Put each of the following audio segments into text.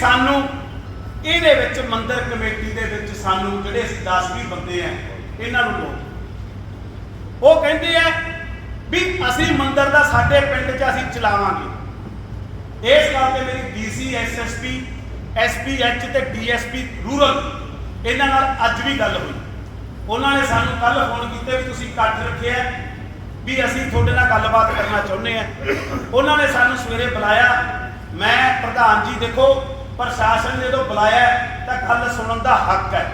ਸਾਨੂੰ ਇਹਦੇ ਵਿੱਚ ਮੰਦਰ ਕਮੇਟੀ ਦੇ ਵਿੱਚ ਸਾਨੂੰ ਜਿਹੜੇ ਅਸੀਂ 10 20 ਬੰਦੇ ਆ, ਇਹਨਾਂ ਨੂੰ ਲੋ ਉਹ ਕਹਿੰਦੇ ਆ ਵੀ ਅਸੀਂ ਮੰਦਰ ਦਾ ਸਾਡੇ ਪਿੰਡ 'ਚ ਅਸੀਂ ਚਲਾਵਾਂਗੇ। ਇਸ ਗੱਲ ਤੇ ਮੇਰੀ ਡੀਸੀ ਐਸਐਸਪੀ ਐਸਪੀਐਚ ਤੇ ਡੀਐਸਪੀ ਰੂਰਲ, ਇਹਨਾਂ ਨਾਲ ਅੱਜ ਵੀ ਗੱਲ ਹੋਈ। ਉਹਨਾਂ ਨੇ ਸਾਨੂੰ ਕੱਲ ਫੋਨ ਕੀਤੇ ਵੀ ਤੁਸੀਂ ਇਕੱਠ ਰੱਖਿਆ ਵੀ ਅਸੀਂ ਤੁਹਾਡੇ ਨਾਲ ਗੱਲਬਾਤ ਕਰਨਾ ਚਾਹੁੰਦੇ ਆ ਉਹਨਾਂ ਨੇ ਸਾਨੂੰ ਸਵੇਰੇ ਬੁਲਾਇਆ, ਮੈਂ ਪ੍ਰਧਾਨ ਜੀ ਦੇਖੋ ਪ੍ਰਸ਼ਾਸਨ ਨੇ ਜਦੋਂ ਬੁਲਾਇਆ ਤਾਂ ਗੱਲ ਸੁਣਨ ਦਾ ਹੱਕ ਹੈ।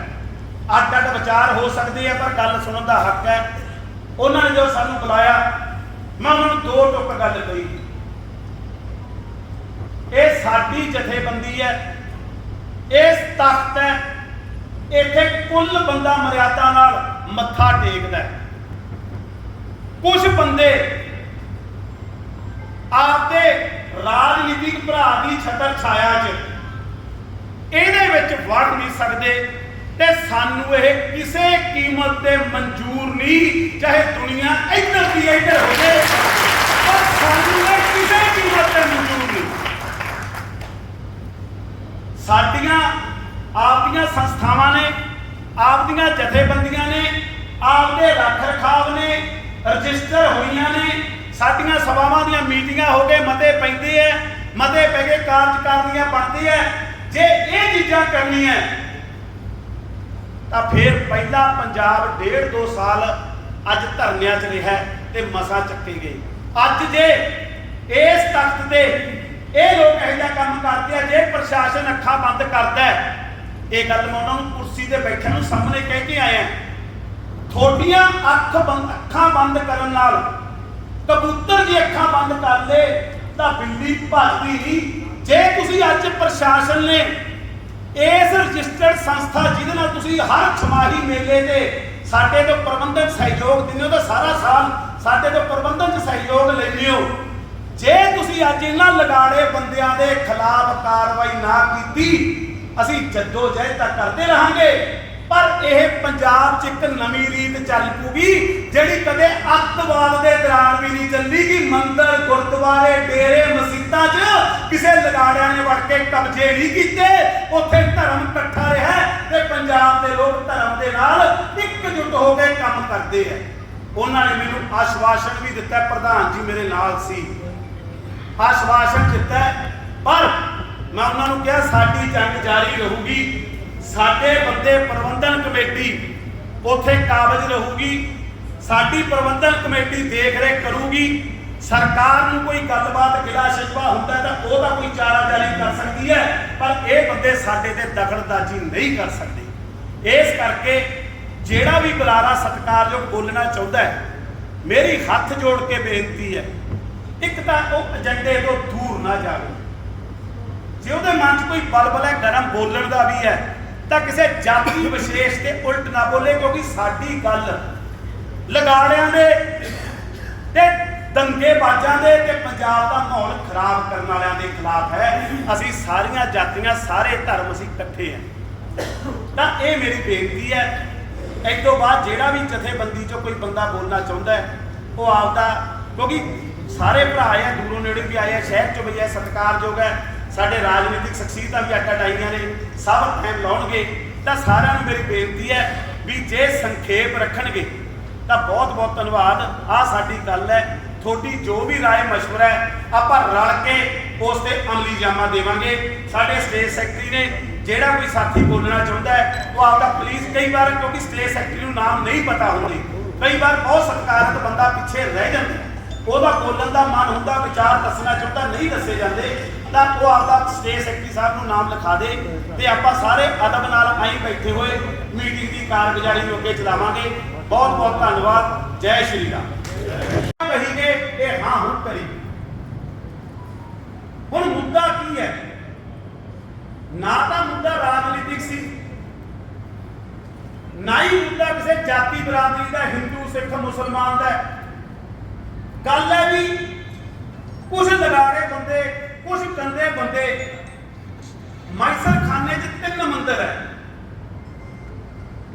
ਅੱਡ ਅੱਡ ਵਿਚਾਰ ਹੋ ਸਕਦੇ ਆ, ਪਰ ਗੱਲ ਸੁਣਨ ਦਾ ਹੱਕ ਹੈ। ਉਹਨਾਂ ਨੇ ਜਦੋਂ ਸਾਨੂੰ ਬੁਲਾਇਆ, ਮੈਂ ਉਹਨਾਂ ਨੂੰ ਦੋ ਟੁੱਕ ਗੱਲ ਕਹੀ। ਇਹ ਸਾਡੀ ਜਥੇਬੰਦੀ ਹੈ ਇਸ ਤਖਤ ਹੈ, ਇੱਥੇ ਕੁੱਲ ਬੰਦਾ ਮਰਿਆਦਾ ਨਾਲ ਮੱਥਾ ਟੇਕਦਾ ਹੈ। ਕੁਝ ਬੰਦੇ ਆਪਦੇ ਰਾਜਨੀਤਿਕ ਭਰਾ ਦੀ ਛਤਰ ਛਾਇਆ 'ਚ ਇਹਦੇ ਵਿੱਚ ਵੜ ਨਹੀਂ ਸਕਦੇ ਤੇ ਸਾਨੂੰ ਇਹ ਕਿਸੇ ਕੀਮਤ ਤੇ ਮਨਜ਼ੂਰ ਨਹੀਂ, ਚਾਹੇ ਦੁਨੀਆ ਇੱਧਰ ਦੀ ਇੱਧਰ ਹੋਵੇ, ਪਰ ਸਾਨੂੰ ਇਹ ਕਿਸੇ ਕੀਮਤ ਤੇ ਮਨਜ਼ੂਰ ਨਹੀਂ। ਸਾਡੀਆਂ, ਆਪਦੀਆਂ ਸੰਸਥਾਵਾਂ ਨੇ, ਆਪਦੀਆਂ ਜਥੇਬੰਦੀਆਂ ਨੇ, ਆਪਦੇ ਰੱਖ ਰਖਾਵ ਨੇ, ਰਜਿਸਟਰ ਹੋਈਆਂ ਨੇ, ਸਾਡੀਆਂ ਸਭਾਵਾਂ ਦੀਆਂ ਮੀਟਿੰਗਾਂ ਹੋ ਕੇ ਮਤੇ ਪੈਂਦੇ ਐ, ਮਤੇ ਪੈ ਕੇ ਕਾਰਜਕਾਰਨੀਆਂ ਬਣਦੀ ਐ ਜੇ ਇਹ ਚੀਜ਼ਾਂ ਕਰਨੀਆਂ ਤਾਂ ਫਿਰ ਪਹਿਲਾ ਪੰਜਾਬ ਡੇਢ ਦੋ ਸਾਲ ਅੱਜ ਧਰਨਿਆਂ 'ਚ ਰਿਹਾ ਤੇ ਮਸਾ ਚੱਕੇ ਗਏ ਅੱਜ ਜੇ ਇਸ ਤਖਤ ਤੇ ਇਹ ਲੋਕ ਇਹੋ ਜਿਹਾ ਕੰਮ ਕਰਦੇ ਆ, ਜੇ ਪ੍ਰਸ਼ਾਸਨ ਅੱਖਾਂ ਬੰਦ ਕਰਦਾ ਇਹ ਗੱਲ ਮੈਂ ਉਹਨਾਂ ਨੂੰ ਕੁਰਸੀ ਤੇ ਬੈਠਿਆਂ ਨੂੰ ਸਾਹਮਣੇ ਕਹਿ ਕੇ ਆਇਆ। ਥੋਡੀਆਂ ਅੱਖ ਬੰਦ, ਅੱਖਾਂ ਬੰਦ ਕਰਨ ਨਾਲ ਕਬੂਤਰ ਦੀ ਅੱਖਾਂ ਬੰਦ ਕਰ ਲੇ, ਤਾਂ ਬਿੱਲੀ ਭੱਜਦੀ ਨਹੀਂ। ਪ੍ਰਸ਼ਾਸਨ ਨੇ ਇਸ ਰਜਿਸਟਰਡ ਸੰਸਥਾ ਜਿਹਦੇ ਨਾਲ ਤੁਸੀਂ ਹਰ ਛਮਾਹੀ ਮੇਲੇ ਤੇ ਸਾਡੇ ਤੋਂ ਪ੍ਰਬੰਧਕ ਸਹਿਯੋਗ ਦਿੰਦੇ ਹੋ ਤਾਂ ਸਾਰਾ ਸਾਲ ਸਾਡੇ ਤੋਂ ਪ੍ਰਬੰਧਨ ਚ ਸਹਿਯੋਗ ਲੈਂਦੇ ਹੋ। ਜੇ ਤੁਸੀਂ ਅੱਜ ਇਹਨਾਂ ਲਗਾੜੇ ਬੰਦਿਆਂ ਦੇ ਖਿਲਾਫ ਕਾਰਵਾਈ ਨਾ ਕੀਤੀ, ਅਸੀਂ ਜੱਦੋ ਜਹਿਦ ਤਾਂ ਕਰਦੇ ਰਹਾਂਗੇ। ਪਰ ਇਹ ਪੰਜਾਬ 'ਚ ਇੱਕ ਨਵੀਂ ਰੀਤ ਚੱਲ ਪੂਗੀ ਜਿਹੜੀ ਕਦੇ ਅੱਤਵਾਦ ਦੇ ਦੌਰਾਨ ਵੀ ਨਹੀਂ ਚੱਲੀ ਕਿ ਮੰਦਰ, ਗੁਰਦੁਆਰੇ, ਡੇਰੇ, ਮਸਜਿਦਾਂ 'ਚ ਕਿਸੇ ਲਗਾੜਿਆਂ ਨੇ ਵੜ ਕੇ ਕਬਜ਼ੇ ਨਹੀਂ ਕੀਤੇ। ਉੱਥੇ ਧਰਮ ਇਕੱਠਾ ਰਿਹਾ ਤੇ ਪੰਜਾਬ ਦੇ ਲੋਕ ਧਰਮ ਦੇ ਨਾਲ ਇਕਜੁੱਟ ਹੋ ਕੇ ਕੰਮ ਕਰਦੇ ਆ। ਉਹਨਾਂ ਨੇ ਮੈਨੂੰ ਆਸ਼ਵਾਸਨ ਵੀ ਦਿੱਤਾ, ਪ੍ਰਧਾਨ ਜੀ ਮੇਰੇ ਨਾਲ ਸੀ। ਆਸ਼ਵਾਸਨ ਦਿੱਤਾ, ਪਰ ਮੈਂ ਉਹਨਾਂ ਨੂੰ ਕਿਹਾ, ਸਾਡੀ ਜੰਗ ਜਾਰੀ ਰਹੂਗੀ। ਸਾਡੇ ਬੰਦੇ ਪ੍ਰਬੰਧਨ ਕਮੇਟੀ ਉਥੇ ਕਾਬਜ ਰਹੂਗੀ ਸਾਡੀ ਪ੍ਰਬੰਧਨ ਕਮੇਟੀ ਦੇਖ ਰੇਖ ਕਰੂਗੀ, ਸਰਕਾਰ ਨੂੰ ਕੋਈ ਗੱਲਬਾਤ, ਗਿਲਾ ਸ਼ਿਕਵਾ ਹੁੰਦਾ ਤਾਂ ਉਹਦਾ ਕੋਈ ਚਾਰਾ ਜਾਰੀ ਕਰ ਸਕਦੀ ਹੈ, ਪਰ ਇਹ ਬੰਦੇ ਸਾਡੇ ਤੇ ਦਖਲਅੰਦਾਜ਼ੀ ਨਹੀਂ ਕਰ ਸਕਦੇ। ਇਸ ਕਰਕੇ ਜਿਹੜਾ ਵੀ ਬੁਲਾਰਾ ਸਤਿਕਾਰਯੋਗ ਬੋਲਣਾ ਚਾਹੁੰਦਾ ਹੈ, ਮੇਰੀ ਹੱਥ ਜੋੜ ਕੇ ਬੇਨਤੀ ਹੈ, ਇੱਕ ਤਾਂ ਉਹ ਏਜੰਡੇ ਤੋਂ ਦੂਰ ਨਾ ਜਾਵੇ। ਜੇ ਉਹਦੇ ਮਨ 'ਚ ਕੋਈ ਬਲਬਲ ਹੈ, ਗਰਮ ਬੋਲਣ ਦਾ ਵੀ ਹੈ ਤਾਂ ਕਿਸੇ ਜਾਤੀ ਵਿਸ਼ੇਸ਼ ਤੇ ਉਲਟ ਨਾ ਬੋਲੇ, ਕਿਉਂਕਿ ਸਾਡੀ ਗੱਲ ਲਗਾੜਿਆਂ ਦੇ ਤੇ ਦੰਗੇ ਦੇ ਤੇ ਪੰਜਾਬ ਦਾ ਮਾਹੌਲ ਖਰਾਬ ਕਰਨ ਵਾਲਿਆਂ ਦੇ ਖਿਲਾਫ ਹੈ। ਅਸੀਂ ਸਾਰੀਆਂ ਜਾਤੀਆਂ, ਸਾਰੇ ਧਰਮ ਅਸੀਂ ਇਕੱਠੇ ਹਾਂ। ਤਾਂ ਇਹ ਮੇਰੀ ਬੇਨਤੀ ਹੈ। ਇਸ ਤੋਂ ਬਾਅਦ ਜਿਹੜਾ ਵੀ ਜਥੇਬੰਦੀ ਚੋਂ ਕੋਈ ਬੰਦਾ ਬੋਲਣਾ ਚਾਹੁੰਦਾ ਹੈ, ਉਹ ਆਪਦਾ, ਕਿਉਂਕਿ ਸਾਰੇ ਭਰਾ ਆ ਦੂਰੋਂ ਨੇੜੇ ਵੀ ਆਏ ਆ, ਸ਼ਹਿਰ ਚੋਂ ਵੀ ਆ ਸਤਿਕਾਰਯੋਗ ਹੈ। ਸਾਡੇ ਰਾਜਨੀਤਿਕ ਸ਼ਖਸੀਅਤਾਂ ਵੀ ਅੱਡ ਅੱਡ ਆਈਆਂ ਨੇ ਸਭ ਟਾਈਮ ਲਾਉਣਗੇ ਤਾਂ ਸਾਰਿਆਂ ਨੂੰ ਮੇਰੀ ਬੇਨਤੀ ਹੈ ਵੀ ਜੇ ਸੰਖੇਪ ਰੱਖਣਗੇ ਤਾਂ ਬਹੁਤ ਬਹੁਤ ਧੰਨਵਾਦ ਆ ਸਾਡੀ ਗੱਲ ਹੈ ਤੁਹਾਡੀ ਜੋ ਵੀ رائے مشورہ ਹੈ ਆਪਾਂ ਰਲ ਕੇ ਉਸ ਤੇ ਅਮਲੀ ਜਾਮਾ ਦੇਵਾਂਗੇ ਸਾਡੇ ਸਟੇਟ ਸੈਕਟਰੀ ਨੇ ਜਿਹੜਾ ਕੋਈ ਸਾਥੀ ਬੋਲਣਾ ਚਾਹੁੰਦਾ ਹੈ ਉਹ ਆਪਦਾ ਪਲੀਜ਼ ਕਈ ਵਾਰ ਕਿਉਂਕਿ ਸਟੇਟ ਸੈਕਟਰੀ ਨੂੰ ਨਾਮ ਨਹੀਂ ਪਤਾ ਹੁੰਦੇ ਕਈ ਵਾਰ ਬਹੁਤ ਸਤਿਕਾਰਤ ਬੰਦਾ ਪਿੱਛੇ ਰਹਿ ਜਾਂਦਾ ਹੈ। ਉਹਦਾ ਬੋਲਣ ਦਾ ਮਨ ਹੁੰਦਾ ਵਿਚਾਰ ਦੱਸਣਾ ਚਾਹੁੰਦਾ ਨਹੀਂ ਦੱਸੇ ਜਾਂਦੇ ਤਾਂ ਉਹ ਆਪਦਾ ਸਟੇਟ ਸੈਕਟਰੀ ਸਾਹਿਬ ਨੂੰ ਨਾਮ ਲਿਖਾ ਦੇ ਤੇ ਆਪਾਂ ਸਾਰੇ ਅਦਬ ਨਾਲ ਆਈ ਬੈਠੇ ਹੋਏ ਮੀਟਿੰਗ ਦੀ ਕਾਰਗੁਜ਼ਾਰੀ ਨੂੰ ਅੱਗੇ ਚਲਾਵਾਂਗੇ। ਬਹੁਤ ਬਹੁਤ ਧੰਨਵਾਦ। ਜੈ ਸ਼੍ਰੀ ਰਾਮ। ਕਹੀਏ ਇਹ ਹਾਂ, ਹੁਣ ਕਰੀ ਹੁਣ ਮੁੱਦਾ ਕੀ ਹੈ? ਨਾ ਤਾਂ ਮੁੱਦਾ ਰਾਜਨੀਤਿਕ ਸੀ, ਨਾ ਹੀ ਮੁੱਦਾ ਕਿਸੇ ਜਾਤੀ ਬਰਾਦਰੀ ਦਾ, ਹਿੰਦੂ, ਸਿੱਖ, ਮੁਸਲਮਾਨ ਦਾ। ਹੈ। ਗੱਲ ਹੈ ਵੀ ਕੁਝ ਲਗਾੜੇ ਬੰਦੇ ਕੁਝ ਕੰਦੇ ਬੰਦੇ ਮਾਈਸਰ ਖਾਨੇ 'ਚ ਤਿੰਨ ਮੰਦਰ ਹੈ।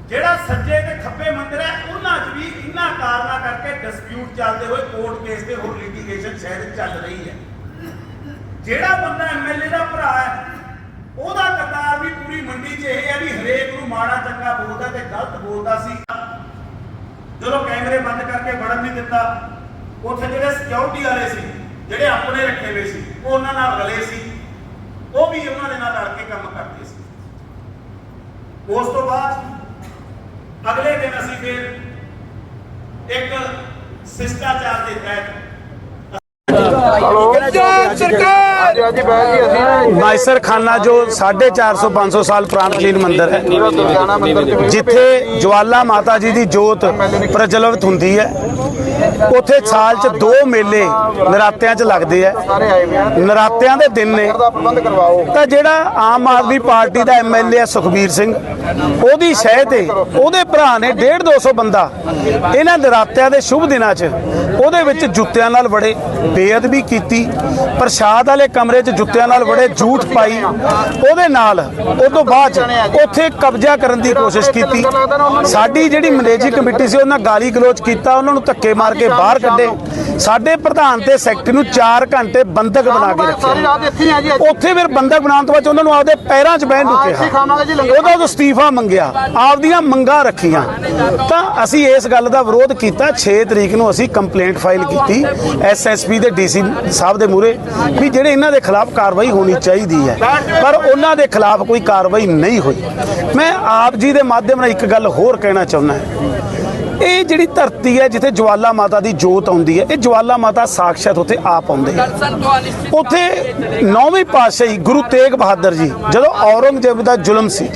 ਜਿਹੜਾ ਸੱਜੇ ਤੇ ਖੱਬੇ ਮੰਦਰ ਹੈ, ਉਹਨਾਂ 'ਚ ਵੀ ਇਹਨਾਂ ਕਾਰਨਾਂ ਕਰਕੇ ਡਿਸਪਿਊਟ ਚੱਲਦੇ ਹੋਏ ਕੋਰਟ ਕੇਸ ਤੇ ਹੋਰ ਲਿਟੀਗੇਸ਼ਨ ਸ਼ਹਿਰ ਚੱਲ ਰਹੀ ਹੈ। ਜਿਹੜਾ ਬੰਦਾ ਐਮਐਲਏ ਦਾ ਭਰਾ ਹੈ, ਉਹਦਾ ਕਤਾਰ ਵੀ ਪੂਰੀ ਮੰਡੀ 'ਚ ਇਹ ਹੈ ਵੀ ਹਰੇਕ ਨੂੰ ਮਾੜਾ ਚੰਗਾ ਬੋਲਦਾ ਤੇ ਗਲਤ ਬੋਲਦਾ ਸੀ। ਜਦੋਂ ਕੈਮਰੇ ਬੰਦ ਕਰਕੇ ਵੜਨ ਨਹੀਂ ਦਿੱਤਾ, ਉੱਥੇ ਜਿਹੜੇ ਸਿਕਿਉਰਿਟੀ ਵਾਲੇ ਸੀ ਜਿਹੜੇ ਆਪਣੇ ਰੱਖੇ ਹੋਏ ਸੀ ਉਹ ਉਹਨਾਂ ਨਾਲ ਰਲੇ ਸੀ। ਉਹ ਵੀ ਉਹਨਾਂ ਦੇ ਨਾਲ ਰਲ ਕੇ ਕੰਮ ਕਰਦੇ ਸੀ। ਉਸ ਤੋਂ ਬਾਅਦ ਅਗਲੇ ਦਿਨ ਅਸੀਂ ਫਿਰ ਇੱਕ ਸਿਸ਼ਟਾਚਾਰ ਦੇ ਤਹਿਤ ਨਾਇਸਰ ਖਾਨਾ ਜੋ 450 500 ਸਾਲ ਪ੍ਰਾਂਤਲੀਨ ਮੰਦਿਰ ਹੈ। ਜਿੱਥੇ ਜਵਾਲਾ ਮਾਤਾ ਜੀ ਦੀ ਜੋਤ ਪ੍ਰਜਵਲਿਤ ਹੁੰਦੀ ਹੈ। ਉੱਥੇ ਸਾਲ 'ਚ ਦੋ ਮੇਲੇ ਨਰਾਤਿਆਂ 'ਚ ਲੱਗਦੇ ਆ। ਨਰਾਤਿਆਂ ਦੇ ਦਿਨ ਨੇ। ਤਾਂ ਜਿਹੜਾ ਆਮ ਆਦਮੀ ਪਾਰਟੀ ਦਾ ਐਮਐਲਏ ਹੈ ਸੁਖਬੀਰ ਸਿੰਘ ਉਹਦੀ ਸ਼ਹਿ ਤੇ ਉਹਦੇ ਭਰਾ ਨੇ 1.5 200 ਬੰਦਾ ਇਹਨਾਂ ਨਰਾਤਿਆਂ ਦੇ ਸ਼ੁਭ ਦਿਨਾਂ 'ਚ ਉਹਦੇ ਵਿੱਚ ਜੁੱਤਿਆਂ ਨਾਲ ਬੜੇ ਬੇਅਦਬੀ ਕੀਤੀ ਪ੍ਰਸ਼ਾਦ ਵਾਲੇ ਕਮਰੇ 'ਚ ਜੁੱਤਿਆਂ ਨਾਲ ਬੜੇ ਝੂਠ ਪਾਈ। ਉਹਦੇ ਨਾਲ ਉਹ ਤੋਂ ਬਾਅਦ ਉੱਥੇ ਕਬਜ਼ਾ ਕਰਨ ਦੀ ਕੋਸ਼ਿਸ਼ ਕੀਤੀ। ਸਾਡੀ ਜਿਹੜੀ ਮੈਨੇਜਿੰਗ ਕਮੇਟੀ ਸੀ ਉਹਨਾਂ ਗਾਲੀ ਗਲੋਚ ਕੀਤਾ ਉਹਨਾਂ ਨੂੰ ਧੱਕੇ ਮਾਰ ਕੇ ਬਾਹਰ ਕੱਢੇ। ਸਾਡੇ ਪ੍ਰਧਾਨ ਤੇ ਸੈਕਟਰੀ ਨੂੰ 4 ਘੰਟੇ ਬੰਦਕ ਬਣਾ ਕੇ ਰੱਖਿਆ। ਉੱਥੇ ਫਿਰ ਬੰਦਕ ਬਣਾਉਣ ਤੋਂ ਬਾਅਦ ਉਹਨਾਂ ਨੂੰ ਆਪਦੇ ਪੈਰਾਂ 'ਚ ਬਹਿਣ ਲੰਗਰ ਉਹਦਾ ਉਹ ਅਸਤੀਫਾ ਮੰਗਿਆ। ਆਪਦੀਆਂ ਮੰਗਾਂ ਰੱਖੀਆਂ। ਤਾਂ ਅਸੀਂ ਇਸ ਗੱਲ ਦਾ ਵਿਰੋਧ ਕੀਤਾ। 6 ਤਰੀਕ ਨੂੰ ਅਸੀਂ ਕੰਪਲੇਂਟ ਫਾਈਲ ਕੀਤੀ ਐਸਐਸਪੀ ਦੇ ਡੀਸੀ ਸਾਹਿਬ ਦੇ ਮੂਹਰੇ ਵੀ ਜਿਹੜੇ ਇਹਨਾਂ ਦੇ ਖਿਲਾਫ ਕਾਰਵਾਈ ਹੋਣੀ ਚਾਹੀਦੀ ਹੈ। ਪਰ ਉਹਨਾਂ ਦੇ ਖਿਲਾਫ ਕੋਈ ਕਾਰਵਾਈ ਨਹੀਂ ਹੋਈ। ਮੈਂ ਆਪ ਜੀ ਦੇ ਮਾਧਿਅਮ ਨਾਲ ਇੱਕ ਗੱਲ ਹੋਰ ਕਹਿਣਾ ਚਾਹੁੰਦਾ ਹਾਂ। ਇਹ ਜਿਹੜੀ ਧਰਤੀ ਹੈ ਜਿੱਥੇ ਜਵਾਲਾ ਮਾਤਾ ਦੀ ਜੋਤ ਆਉਂਦੀ ਹੈ, ਇਹ ਜਵਾਲਾ ਮਾਤਾ ਸਾਖਸ਼ਾਤ ਉੱਥੇ ਆਪ ਆਉਂਦੇ ਆ ਉੱਥੇ ਨੌਵੀਂ ਪਾਤਸ਼ਾਹੀ ਗੁਰੂ ਤੇਗ ਬਹਾਦਰ ਜੀ, ਜਦੋਂ ਔਰੰਗਜ਼ੇਬ ਦਾ ਜ਼ੁਲਮ ਸੀ,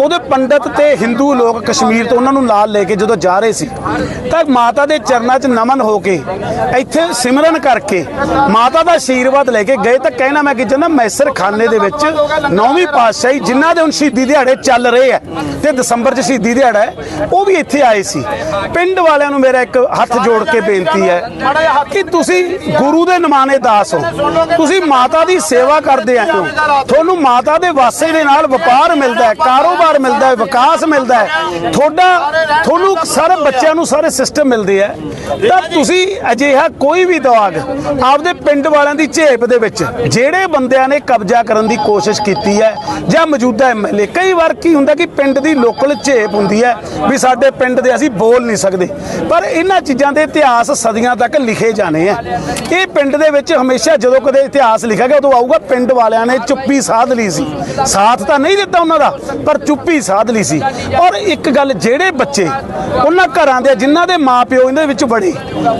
ਉਹਦੇ ਪੰਡਤ ਤੇ ਹਿੰਦੂ ਲੋਕ ਕਸ਼ਮੀਰ ਤੋਂ ਉਹਨਾਂ ਨੂੰ ਨਾਲ ਲੈ ਕੇ ਜਦੋਂ ਜਾ ਰਹੇ ਸੀ, ਤਾਂ ਮਾਤਾ ਦੇ ਚਰਨਾਂ 'ਚ ਨਮਨ ਹੋ ਕੇ ਇੱਥੇ ਸਿਮਰਨ ਕਰਕੇ ਮਾਤਾ ਦਾ ਆਸ਼ੀਰਵਾਦ ਲੈ ਕੇ ਗਏ ਤਾਂ ਕਹਿਣਾ ਮੈਂ ਕਿ ਜਨਾ ਮੈਸਰ ਖਾਨੇ ਦੇ ਵਿੱਚ ਨੌਵੀਂ ਪਾਤਸ਼ਾਹੀ ਜਿਨ੍ਹਾਂ ਦੇ ਹੁਣ ਸ਼ਹੀਦੀ ਦਿਹਾੜੇ ਚੱਲ ਰਹੇ ਆ ਤੇ ਦਸੰਬਰ 'ਚ ਸ਼ਹੀਦੀ ਦਿਹਾੜਾ ਹੈ, ਉਹ ਵੀ ਇੱਥੇ ਆਏ ਸੀ। ਪਿੰਡ ਵਾਲਿਆਂ ਨੂੰ ਮੇਰਾ ਇੱਕ ਹੱਥ ਜੋੜ ਕੇ ਬੇਨਤੀ ਹੈ ਕਿ ਤੁਸੀਂ ਗੁਰੂ ਦੇ ਨਮਾਨੇ ਦਾਸ ਹੋ। ਤੁਸੀਂ ਮਾਤਾ ਦੀ ਸੇਵਾ ਕਰਦੇ ਆਏ ਹੋ ਤੁਹਾਨੂੰ ਮਾਤਾ ਦੇ ਵਾਸੇ ਦੇ ਨਾਲ ਵਪਾਰ ਮਿਲਦਾ ਹੈ ਕਾਰੋਬਾਰ ਮਿਲਦਾ ਹੈ ਵਿਕਾਸ ਮਿਲਦਾ ਹੈ। ਤੁਹਾਡਾ ਤੁਹਾਨੂੰ ਸਾਰੇ ਬੱਚਿਆਂ ਨੂੰ ਸਾਰੇ ਸਿਸਟਮ ਮਿਲਦੇ ਆ। ਤਾਂ ਤੁਸੀਂ ਅਜਿਹਾ ਕੋਈ ਵੀ ਦਵਾਗ ਆਪਦੇ ਪਿੰਡ ਵਾਲਿਆਂ ਦੀ ਝੇਪ ਦੇ ਵਿੱਚ ਜਿਹੜੇ ਬੰਦਿਆਂ ਨੇ ਕਬਜ਼ਾ ਕਰਨ ਦੀ ਕੋਸ਼ਿਸ਼ ਕੀਤੀ ਹੈ ਜਾਂ ਮੌਜੂਦਾ ਐਮਐਲਏ ਕਈ ਵਾਰ ਕੀ ਹੁੰਦਾ ਕਿ ਪਿੰਡ ਦੀ ਲੋਕਲ ਝੇਪ ਹੁੰਦੀ ਹੈ ਵੀ ਸਾਡੇ ਪਿੰਡ ਦੇ ਅਸੀਂ ਬੋਲ ਨਹੀਂ ਸਕਦੇ। ਪਰ ਇਹਨਾਂ ਚੀਜ਼ਾਂ ਦੇ ਇਤਿਹਾਸ ਸਦੀਆਂ ਤੱਕ ਲਿਖੇ ਜਾਣੇ ਆ। ਇਹ ਪਿੰਡ ਦੇ ਵਿੱਚ ਹਮੇਸ਼ਾ ਜਦੋਂ ਕਦੇ ਇਤਿਹਾਸ ਲਿਖਿਆ ਗਿਆ ਉਦੋਂ ਆਊਗਾ ਪਿੰਡ ਵਾਲਿਆਂ ਨੇ ਚੁੱਪੀ ਸਾਧ ਲਈ ਸੀ। ਸਾਥ ਤਾਂ ਨਹੀਂ ਦਿੱਤਾ ਉਹਨਾਂ ਦਾ ਪਰ ਚੁੱਪੀ ਸਾਧ ਲਈ ਸੀ। ਔਰ ਇੱਕ ਗੱਲ ਜਿਹੜੇ ਬੱਚੇ ਉਹਨਾਂ ਘਰਾਂ ਦੇ ਜਿਨ੍ਹਾਂ ਦੇ ਮਾਪਿਓ ਇਹਦੇ ਵਿੱਚ ਬੜੇ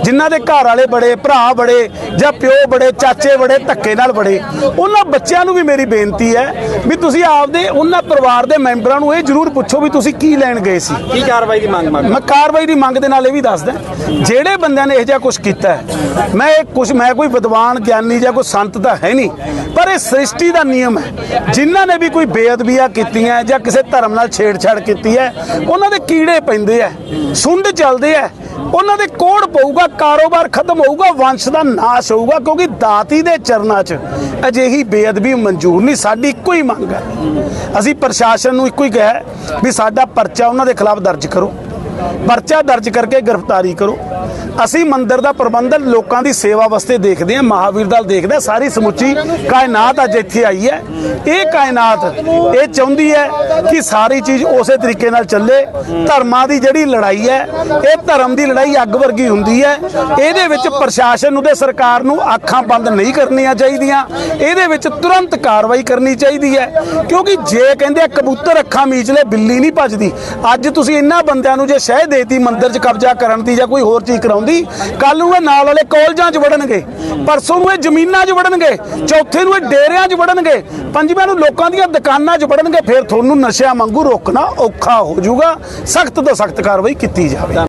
ਜਿਨ੍ਹਾਂ ਦੇ ਘਰ ਵਾਲੇ ਬੜੇ ਭਰਾ ਬੜੇ ਜਾਂ ਪਿਓ ਬੜੇ ਚਾਚੇ ਬੜੇ ਧੱਕੇ ਨਾਲ ਬੜੇ ਉਹਨਾਂ ਬੱਚਿਆਂ ਨੂੰ ਵੀ ਮੇਰੀ ਬੇਨਤੀ ਹੈ ਵੀ ਤੁਸੀਂ ਆਪਦੇ ਉਹਨਾਂ ਪਰਿਵਾਰ ਦੇ ਮੈਂਬਰਾਂ ਨੂੰ ਇਹ ਜ਼ਰੂਰ ਪੁੱਛੋ ਵੀ ਤੁਸੀਂ ਕੀ ਲੈਣ ਗਏ ਸੀ। ਕੀ ਕਾਰਵਾਈ ਦੀ ਮੰਗ ਮੰਗ ਮੈਂ ਕਾਰਵਾਈ ਦੀ ਮੰਗ ਦੇ ਨਾਲ ਇਹ ਵੀ ਦੱਸਦਾ ਜਿਹੜੇ ਬੰਦਿਆਂ ਨੇ ਇਹ ਜਿਹਾ ਕੁਝ ਕੀਤਾ ਮੈਂ ਇਹ ਕੁਝ ਮੈਂ ਕੋਈ ਵਿਦਵਾਨ ਗਿਆਨੀ ਜਾਂ ਕੋਈ ਸੰਤ ਤਾਂ ਹੈ ਨਹੀਂ, ਪਰ ਇਹ ਸ੍ਰਿਸ਼ਟੀ ਦਾ ਨਿਯਮ ਹੈ। ਜਿਨ੍ਹਾਂ ਨੇ ਵੀ ਕੋਈ ਬੇਅਦਬੀਆਂ ਕੀਤੀਆਂ ਜਾਂ ਕਿਸੇ ਧਰਮ ਨਾਲ ਛੇੜਛਾੜ ਕੀਤੀ ਹੈ, ਉਹਨਾਂ ਦੇ ਕੀੜੇ ਪੈਂਦੇ ਆ ਸੁੰਡ ਚੱਲਦੇ ਆ ਉਹਨਾਂ ਦੇ ਕੋੜ ਪਊਗਾ, ਕਾਰੋਬਾਰ ਖਤਮ ਹੋਊਗਾ, ਵੰਸ਼ ਦਾ ਨਾਸ਼ ਹੋਊਗਾ, ਕਿਉਂਕਿ ਦਾਤੀ ਦੇ ਚਰਨਾਂ 'ਚ ਅਜਿਹੀ ਬੇਅਦਬੀ ਮਨਜ਼ੂਰ ਨਹੀਂ, ਸਾਡੀ ਇੱਕੋ ਹੀ ਮੰਗ ਹੈ। ਅਸੀਂ ਪ੍ਰਸ਼ਾਸਨ ਨੂੰ ਇੱਕੋ ਹੀ ਕਿਹਾ ਵੀ ਸਾਡਾ ਪਰਚਾ ਉਹਨਾਂ ਦੇ ਖਿਲਾਫ ਦਰਜ ਕਰੋ। ਪਰਚਾ ਦਰਜ ਕਰਕੇ ਗ੍ਰਿਫਤਾਰੀ ਕਰੋ। ਅਸੀਂ ਮੰਦਿਰ ਦਾ ਪ੍ਰਬੰਧਨ ਲੋਕਾਂ ਦੀ ਸੇਵਾ ਵਾਸਤੇ ਦੇਖਦੇ ਹਾਂ, ਮਹਾਵੀਰ ਦਲ ਦੇਖਦਾ ਸਾਰੀ ਸਮੁੱਚੀ ਕਾਇਨਾਤ ਅੱਜ ਇੱਥੇ ਆਈ ਹੈ। ਇਹ ਕਾਇਨਾਤ, ਇਹ ਚਾਹੁੰਦੀ ਹੈ ਕਿ ਸਾਰੀ ਚੀਜ਼ ਉਸੇ ਤਰੀਕੇ ਨਾਲ ਚੱਲੇ। ਧਰਮਾਂ ਦੀ ਜਿਹੜੀ ਲੜਾਈ ਹੈ, ਇਹ ਧਰਮ ਦੀ ਲੜਾਈ ਅੱਗ ਵਰਗੀ ਹੁੰਦੀ ਹੈ। ਇਹਦੇ ਵਿੱਚ ਪ੍ਰਸ਼ਾਸਨ ਨੂੰ ਤੇ ਸਰਕਾਰ ਨੂੰ ਅੱਖਾਂ ਬੰਦ ਨਹੀਂ ਕਰਨੀਆਂ ਚਾਹੀਦੀਆਂ। ਇਹਦੇ ਵਿੱਚ ਤੁਰੰਤ ਕਾਰਵਾਈ ਕਰਨੀ ਚਾਹੀਦੀ ਹੈ। ਕਿਉਂਕਿ ਜੇ ਕਹਿੰਦੇ ਕਬੂਤਰ ਅੱਖਾਂ ਮੀਚਲੇ ਬਿੱਲੀ ਨਹੀਂ ਭੱਜਦੀ। ਅੱਜ ਤੁਸੀਂ ਇਹਨਾਂ ਬੰਦਿਆਂ ਨੂੰ ਜੇ ਸ਼ਹਿ ਦੇਤੀ ਮੰਦਿਰ 'ਚ ਕਬਜ਼ਾ ਕਰਨ ਦੀ ਜਾਂ ਕੋਈ ਹੋਰ ਚੀਜ਼ ਕਰਾਉਂਦੀ। ਕੱਲ ਨੂੰ ਇਹ ਨਾਲ ਵਾਲੇ ਕਾਲਜਾਂ 'ਚ ਵੜਨਗੇ, ਪਰਸੋਂ ਨੂੰ ਇਹ ਜ਼ਮੀਨਾਂ 'ਚ ਵੜਨਗੇ, ਚੌਥੇ ਨੂੰ ਇਹ ਡੇਰਿਆਂ 'ਚ ਵੜਨਗੇ ਪੰਜਵੇਂ ਨੂੰ ਲੋਕਾਂ ਦੀਆਂ ਦੁਕਾਨਾਂ 'ਚ ਵੜਨਗੇ, ਫਿਰ ਤੁਹਾਨੂੰ ਨਸ਼ਿਆਂ ਵਾਂਗੂ ਰੋਕਣਾ ਔਖਾ ਹੋ ਜਾਊਗਾ। ਸਖਤ ਤੋਂ ਸਖਤ ਕਾਰਵਾਈ ਕੀਤੀ ਜਾਵੇ।